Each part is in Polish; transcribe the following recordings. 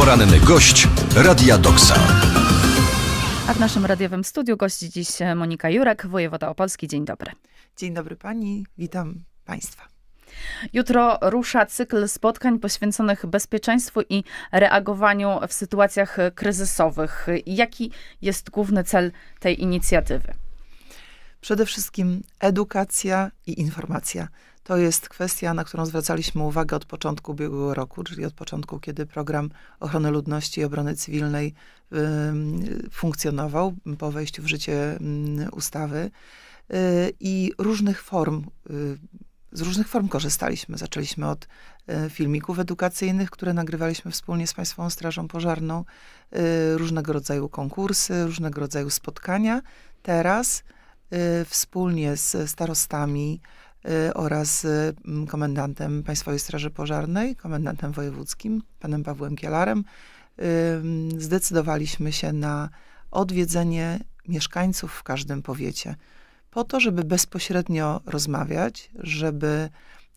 Poranny gość Radia Doksa. A w naszym radiowym studiu gości dziś Monika Jurek, wojewoda opolski. Dzień dobry. Dzień dobry pani, witam państwa. Jutro rusza cykl spotkań poświęconych bezpieczeństwu i reagowaniu w sytuacjach kryzysowych. Jaki jest główny cel tej inicjatywy? Przede wszystkim edukacja i informacja. To jest kwestia, na którą zwracaliśmy uwagę od początku ubiegłego roku, czyli od początku, kiedy program ochrony ludności i obrony cywilnej funkcjonował po wejściu w życie ym, ustawy y, i różnych form, y, z różnych form korzystaliśmy. Zaczęliśmy od y, filmików edukacyjnych, które nagrywaliśmy wspólnie z Państwową Strażą Pożarną, różnego rodzaju konkursy, różnego rodzaju spotkania. Teraz wspólnie z starostami oraz y, komendantem Państwowej Straży Pożarnej, komendantem wojewódzkim, panem Pawłem Kielarem, y, zdecydowaliśmy się na odwiedzenie mieszkańców w każdym powiecie, po to, żeby bezpośrednio rozmawiać, żeby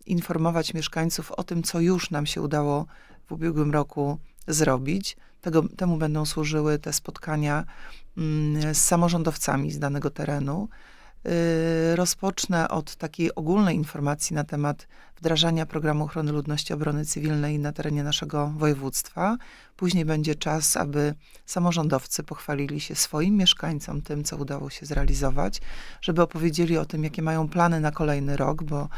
informować mieszkańców o tym, co już nam się udało w ubiegłym roku zrobić. Tego, temu będą służyły te spotkania mm, z samorządowcami z danego terenu. Y, Rozpocznę od takiej ogólnej informacji na temat wdrażania programu ochrony ludności obrony cywilnej na terenie naszego województwa. Później będzie czas, aby samorządowcy pochwalili się swoim mieszkańcom tym, co udało się zrealizować, żeby opowiedzieli o tym, jakie mają plany na kolejny rok, bo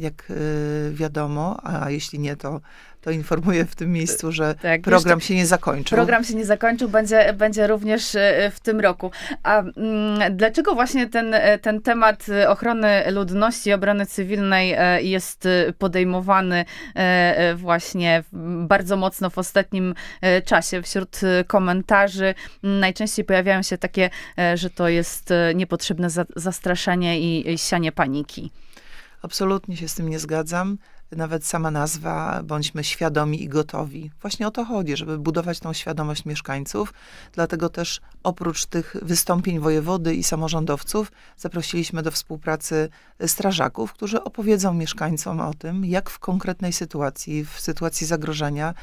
jak y, wiadomo, a jeśli nie, to, to informuję w tym miejscu, że Tak, program jeszcze- się nie zakończył. Program się nie zakończył, będzie, będzie również e, w tym roku. A mm, dlaczego właśnie ten, ten temat ochrony ludności i obrony cywilnej jest podejmowany właśnie bardzo mocno w ostatnim czasie? Wśród komentarzy najczęściej pojawiają się takie, że to jest niepotrzebne za, zastraszanie i sianie paniki. Absolutnie się z tym nie zgadzam. Nawet sama nazwa, bądźmy świadomi i gotowi. Właśnie o to chodzi, żeby budować tą świadomość mieszkańców. Dlatego też oprócz tych wystąpień wojewody i samorządowców zaprosiliśmy do współpracy strażaków, którzy opowiedzą mieszkańcom o tym, jak w konkretnej sytuacji, w sytuacji zagrożenia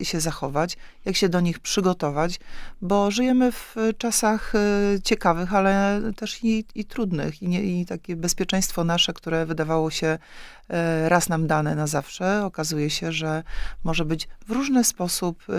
e, się zachować, jak się do nich przygotować, bo żyjemy w czasach e, ciekawych, ale też i, i trudnych. I, nie, I takie bezpieczeństwo nasze, które wydawało się e, raz nam dane na zawsze, okazuje się, że może być w różny sposób e,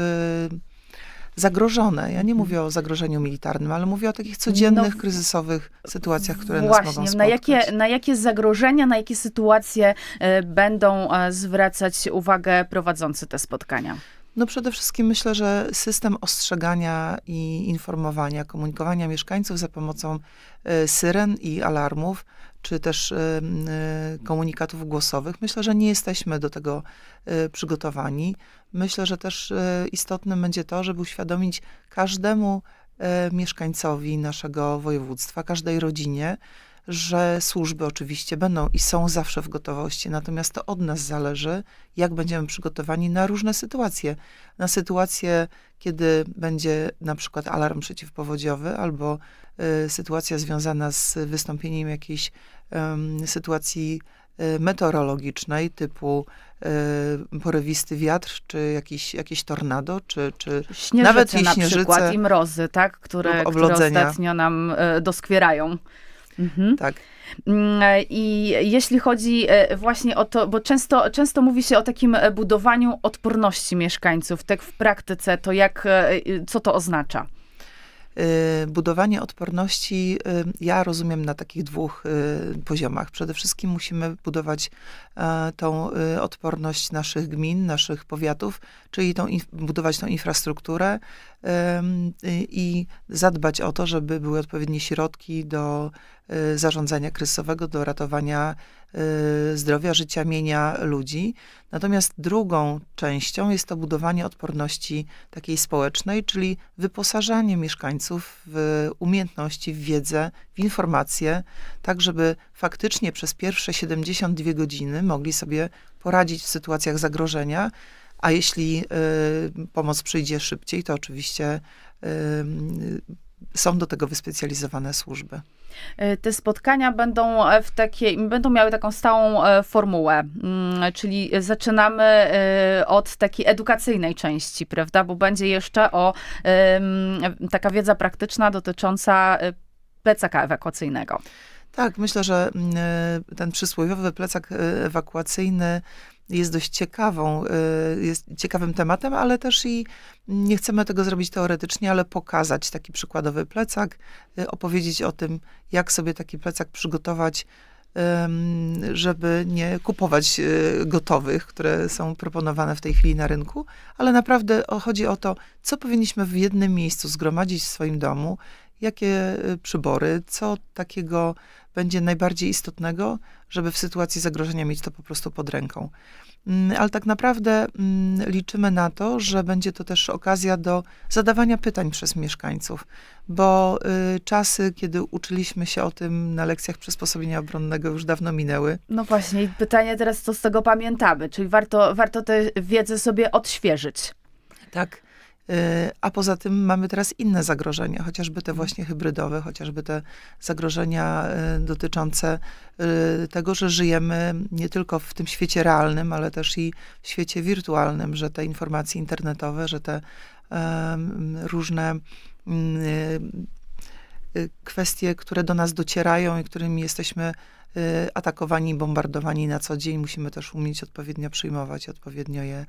zagrożone. Ja nie mówię o zagrożeniu militarnym, ale mówię o takich codziennych, No, kryzysowych sytuacjach, które nas Właśnie, mogą na spotkać. jakie, na jakie zagrożenia, na jakie sytuacje e, będą e, zwracać uwagę prowadzący te spotkania? No przede wszystkim myślę, że system ostrzegania i informowania, komunikowania mieszkańców za pomocą e, syren i alarmów, czy też e, komunikatów głosowych, myślę, że nie jesteśmy do tego e, przygotowani. Myślę, że też e, istotnym będzie to, żeby uświadomić każdemu mieszkańcowi naszego województwa, każdej rodzinie, że służby oczywiście będą i są zawsze w gotowości, natomiast to od nas zależy, jak będziemy przygotowani na różne sytuacje. Na sytuację, kiedy będzie na przykład alarm przeciwpowodziowy albo sytuacja związana z wystąpieniem jakiejś sytuacji y, meteorologicznej typu y, porywisty wiatr, czy jakiś, jakieś tornado, czy, czy Śnieżyce Nawet i na przykład i mrozy, tak? Które, które ostatnio nam e, doskwierają. Mhm. tak. Mm, e, I jeśli chodzi e, właśnie o to, bo często, często mówi się o takim e, budowaniu odporności mieszkańców, tak w praktyce, to jak, e, e, co to oznacza? Y, budowanie odporności y, ja rozumiem na takich dwóch y, poziomach. Przede wszystkim musimy budować e, tą odporność naszych gmin, naszych powiatów, czyli tą, budować tą infrastrukturę i zadbać o to, żeby były odpowiednie środki do zarządzania kryzysowego, do ratowania zdrowia, życia, mienia ludzi. Natomiast drugą częścią jest to budowanie odporności takiej społecznej, czyli wyposażanie mieszkańców w umiejętności, w wiedzę, w informacje, tak żeby faktycznie przez pierwsze 72 godziny mogli sobie poradzić w sytuacjach zagrożenia, a jeśli y, pomoc przyjdzie szybciej, to oczywiście y, są do tego wyspecjalizowane służby. E, Te spotkania będą e, w takiej, będą miały taką stałą e, formułę, mm, czyli zaczynamy od takiej edukacyjnej części, prawda? Bo będzie jeszcze o taka wiedza praktyczna dotycząca plecaka ewakuacyjnego. Tak, myślę, że mm, ten przysłowiowy plecak ewakuacyjny jest dość ciekawą, e, jest ciekawym tematem, ale też i nie chcemy tego zrobić teoretycznie, ale pokazać taki przykładowy plecak, e, opowiedzieć o tym, jak sobie taki plecak przygotować, żeby nie kupować e, gotowych, które są proponowane w tej chwili na rynku, ale naprawdę chodzi o to, co powinniśmy w jednym miejscu zgromadzić w swoim domu, jakie e, przybory, co takiego będzie najbardziej istotnego, żeby w sytuacji zagrożenia mieć to po prostu pod ręką. Mm, Ale tak naprawdę mm, liczymy na to, że będzie to też okazja do zadawania pytań przez mieszkańców, bo y, czasy, kiedy uczyliśmy się o tym na lekcjach przysposobienia obronnego, już dawno minęły. No właśnie, i pytanie teraz, co z tego pamiętamy? Czyli warto, warto tę wiedzę sobie odświeżyć. Tak. Y, A poza tym mamy teraz inne zagrożenia, chociażby te właśnie hybrydowe, chociażby te zagrożenia y, dotyczące y, tego, że żyjemy nie tylko w tym świecie realnym, ale też i w świecie wirtualnym, że te informacje internetowe, że te różne mm, kwestie, które do nas docierają i którymi jesteśmy y, atakowani, bombardowani na co dzień, musimy też umieć odpowiednio przyjmować, odpowiednio je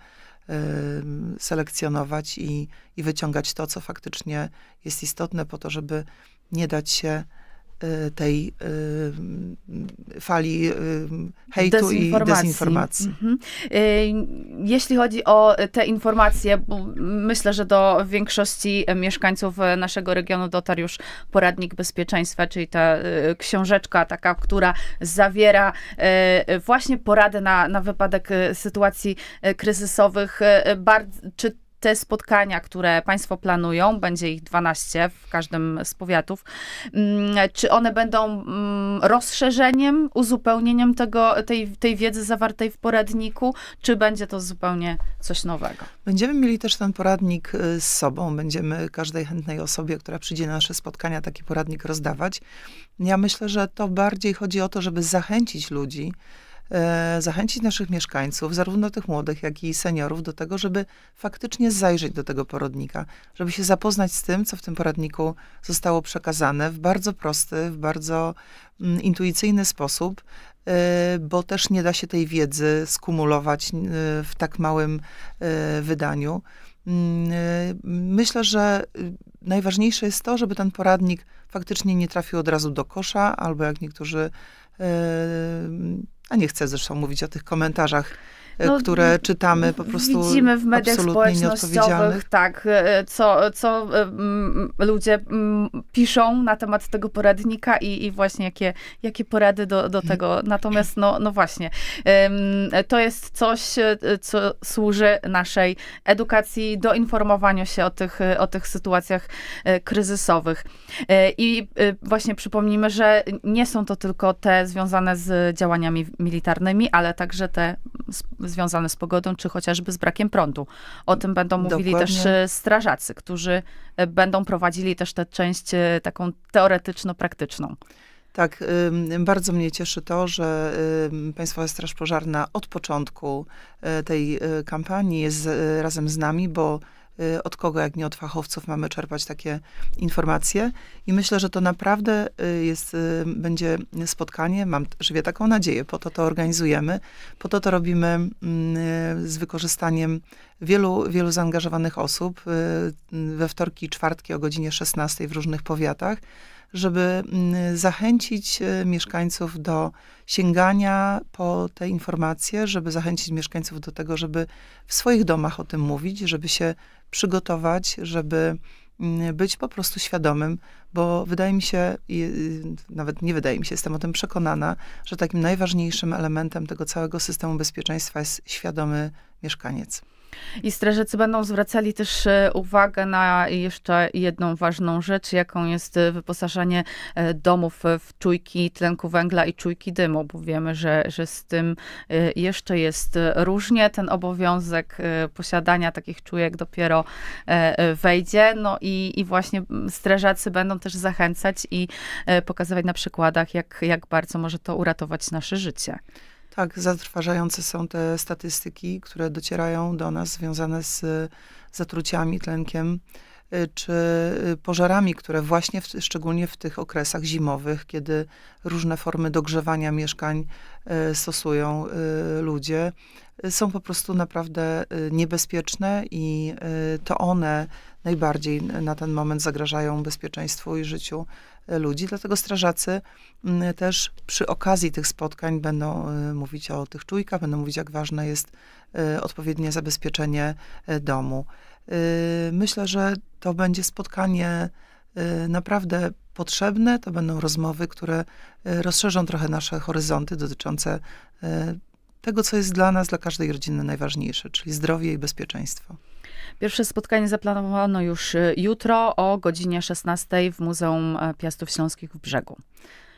em, selekcjonować i, i wyciągać to, co faktycznie jest istotne po to, żeby nie dać się y, tej y, fali y, hejtu i dezinformacji. Mhm. Y, Jeśli chodzi o te informacje, myślę, że do większości mieszkańców naszego regionu dotarł już poradnik bezpieczeństwa, czyli ta y, książeczka taka, która zawiera y, właśnie porady na, na wypadek y, sytuacji y, kryzysowych. Y, Bardzo, czy te spotkania, które Państwo planują, będzie ich 12 w każdym z powiatów, mm, czy one będą mm, rozszerzeniem, uzupełnieniem tego, tej, tej wiedzy zawartej w poradniku, czy będzie to zupełnie coś nowego? Będziemy mieli też ten poradnik y, z sobą. Będziemy każdej chętnej osobie, która przyjdzie na nasze spotkania, taki poradnik rozdawać. Ja myślę, że to bardziej chodzi o to, żeby zachęcić ludzi, zachęcić naszych mieszkańców, zarówno tych młodych, jak i seniorów, do tego, żeby faktycznie zajrzeć do tego poradnika, żeby się zapoznać z tym, co w tym poradniku zostało przekazane w bardzo prosty, w bardzo mm, intuicyjny sposób, e, bo też nie da się tej wiedzy skumulować e, w tak małym e, wydaniu. Mm, e, Myślę, że najważniejsze jest to, żeby ten poradnik faktycznie nie trafił od razu do kosza, albo jak niektórzy, e, a nie chcę zresztą mówić o tych komentarzach, No, które czytamy, po prostu Widzimy w mediach społecznościowych, tak, e, co, co e, ludzie piszą na temat tego poradnika i, i właśnie jakie, jakie porady do, do tego. Natomiast, no, no właśnie, to jest coś, e, co służy naszej edukacji, doinformowaniu się o tych, e, o tych sytuacjach e, kryzysowych. E, I e, właśnie przypomnijmy, że nie są to tylko te związane z działaniami militarnymi, ale także te związane z pogodą, czy chociażby z brakiem prądu. O tym będą mówili Dokładnie. też e, strażacy, którzy e, będą prowadzili też tę część e, taką teoretyczno-praktyczną. Tak, bardzo mnie cieszy to, że Państwowa Straż Pożarna od początku y, tej kampanii jest razem z nami, bo od kogo, jak nie od fachowców, mamy czerpać takie informacje. I myślę, że to naprawdę y, jest, y, będzie spotkanie, mam żywię taką nadzieję, po to to organizujemy, po to to robimy mm, y, z wykorzystaniem wielu, wielu zaangażowanych osób y, we wtorki i czwartki o godzinie 16 w różnych powiatach, żeby mm, zachęcić e, mieszkańców do sięgania po te informacje, żeby zachęcić mieszkańców do tego, żeby w swoich domach o tym mówić, żeby się przygotować, żeby być po prostu świadomym, bo wydaje mi się, y, nawet nie wydaje mi się, jestem o tym przekonana, że takim najważniejszym elementem tego całego systemu bezpieczeństwa jest świadomy mieszkaniec. I strażacy będą zwracali też e, uwagę na jeszcze jedną ważną rzecz, jaką jest e, wyposażenie e, domów w czujki tlenku węgla i czujki dymu, bo wiemy, że, że z tym jeszcze jest różnie. Ten obowiązek posiadania takich czujek dopiero wejdzie. No i, i właśnie strażacy będą też zachęcać i pokazywać na przykładach, jak, jak bardzo może to uratować nasze życie. Tak, zatrważające są te statystyki, które docierają do nas związane z zatruciami tlenkiem y, czy y, pożarami, które właśnie w, szczególnie w tych okresach zimowych, kiedy różne formy dogrzewania mieszkań y, stosują ludzie, są po prostu naprawdę niebezpieczne i to one najbardziej na ten moment zagrażają bezpieczeństwu i życiu ludzi. Dlatego strażacy mm, też przy okazji tych spotkań będą y, mówić o tych czujkach, będą mówić, jak ważne jest y, odpowiednie zabezpieczenie y, domu. Myślę, że to będzie spotkanie naprawdę potrzebne. To będą rozmowy, które rozszerzą trochę nasze horyzonty dotyczące tego, co jest dla nas, dla każdej rodziny najważniejsze, czyli zdrowie i bezpieczeństwo. Pierwsze spotkanie zaplanowano już e, jutro o godzinie 16 w Muzeum e, Piastów Śląskich w Brzegu.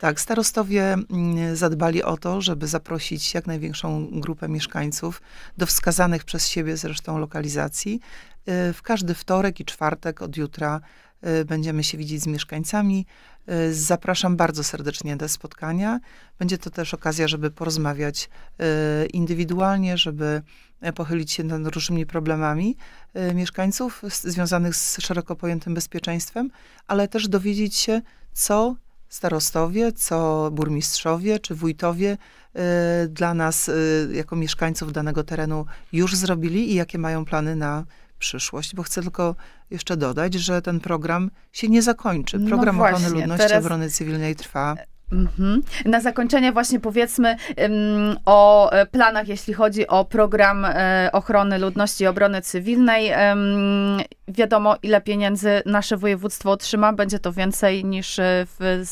Tak, starostowie mm, zadbali o to, żeby zaprosić jak największą grupę mieszkańców do wskazanych przez siebie zresztą lokalizacji. Y, W każdy wtorek i czwartek od jutra y, będziemy się widzieć z mieszkańcami. Y, Zapraszam bardzo serdecznie te spotkania. Będzie to też okazja, żeby porozmawiać y, indywidualnie, żeby e, pochylić się nad różnymi problemami y, mieszkańców związanych z szeroko pojętym bezpieczeństwem, ale też dowiedzieć się, co starostowie, co burmistrzowie czy wójtowie y, dla nas, y, jako mieszkańców danego terenu, już zrobili i jakie mają plany na przyszłość. Bo chcę tylko jeszcze dodać, że ten program się nie zakończy. No Program właśnie, ochrony ludności teraz- obrony cywilnej trwa. Mhm. Na zakończenie właśnie powiedzmy ym, o e, planach, jeśli chodzi o program e, ochrony ludności i obrony cywilnej. Ym, wiadomo, ile pieniędzy nasze województwo otrzyma. Będzie to więcej niż e, w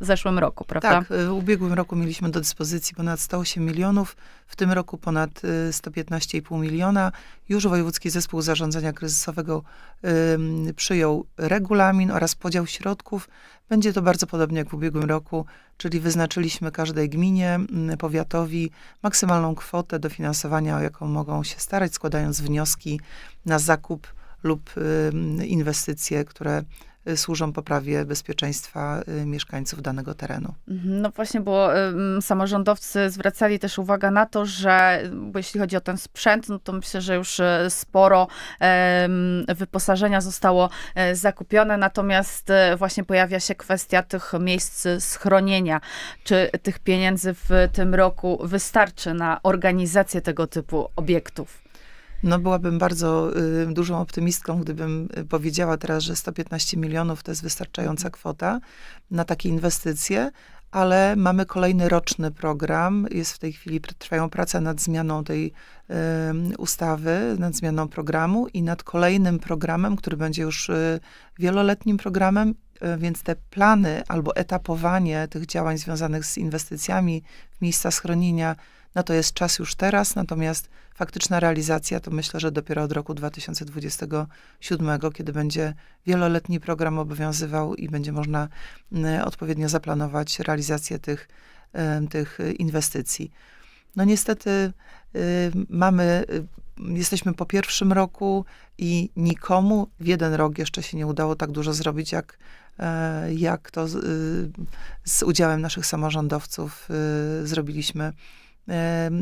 zeszłym roku, prawda? Tak, w ubiegłym roku mieliśmy do dyspozycji ponad 108 milionów, w tym roku ponad y, 115,5 miliona. Już Wojewódzki Zespół Zarządzania Kryzysowego ym, przyjął regulamin oraz podział środków. Będzie to bardzo podobnie jak w ubiegłym roku, czyli wyznaczyliśmy każdej gminie, mm, powiatowi maksymalną kwotę dofinansowania, o jaką mogą się starać, składając wnioski na zakup lub ym, inwestycje, które y, służą poprawie bezpieczeństwa y, mieszkańców danego terenu. Mhm, No właśnie, bo samorządowcy zwracali też uwagę na to, że jeśli chodzi o ten sprzęt, no to myślę, że już e, sporo wyposażenia zostało e, zakupione, natomiast e, właśnie pojawia się kwestia tych miejsc schronienia. Czy tych pieniędzy w tym roku wystarczy na organizację tego typu obiektów? No byłabym bardzo y, dużą optymistką, gdybym y, powiedziała teraz, że 115 milionów to jest wystarczająca kwota na takie inwestycje, ale mamy kolejny roczny program. Jest w tej chwili, trwają prace nad zmianą tej y, ustawy, nad zmianą programu i nad kolejnym programem, który będzie już y, wieloletnim programem, więc te plany albo etapowanie tych działań związanych z inwestycjami w miejsca schronienia, no to jest czas już teraz, natomiast faktyczna realizacja to myślę, że dopiero od roku 2027, kiedy będzie wieloletni program obowiązywał i będzie można odpowiednio zaplanować realizację tych, em, tych inwestycji. No niestety mamy, y, jesteśmy po pierwszym roku i nikomu w jeden rok jeszcze się nie udało tak dużo zrobić, jak, e, jak to z, y, z udziałem naszych samorządowców y, zrobiliśmy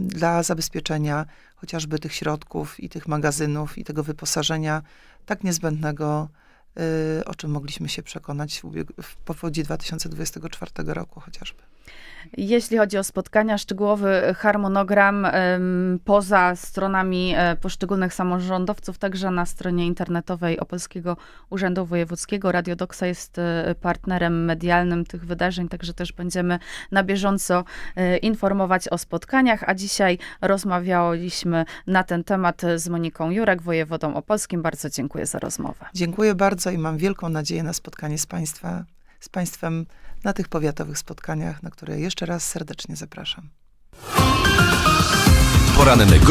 dla zabezpieczenia chociażby tych środków i tych magazynów i tego wyposażenia tak niezbędnego, y, o czym mogliśmy się przekonać w, w powodzi 2024 roku chociażby. Jeśli chodzi o spotkania, szczegółowy harmonogram poza stronami e, poszczególnych samorządowców, także na stronie internetowej Opolskiego Urzędu Wojewódzkiego. Radio Doksa jest e, partnerem medialnym tych wydarzeń, także też będziemy na bieżąco e, informować o spotkaniach, a dzisiaj rozmawialiśmy na ten temat z Moniką Jurek, wojewodą opolskim. Bardzo dziękuję za rozmowę. Dziękuję bardzo i mam wielką nadzieję na spotkanie z, państwa, z Państwem na tych powiatowych spotkaniach, na które jeszcze raz serdecznie zapraszam. Poranny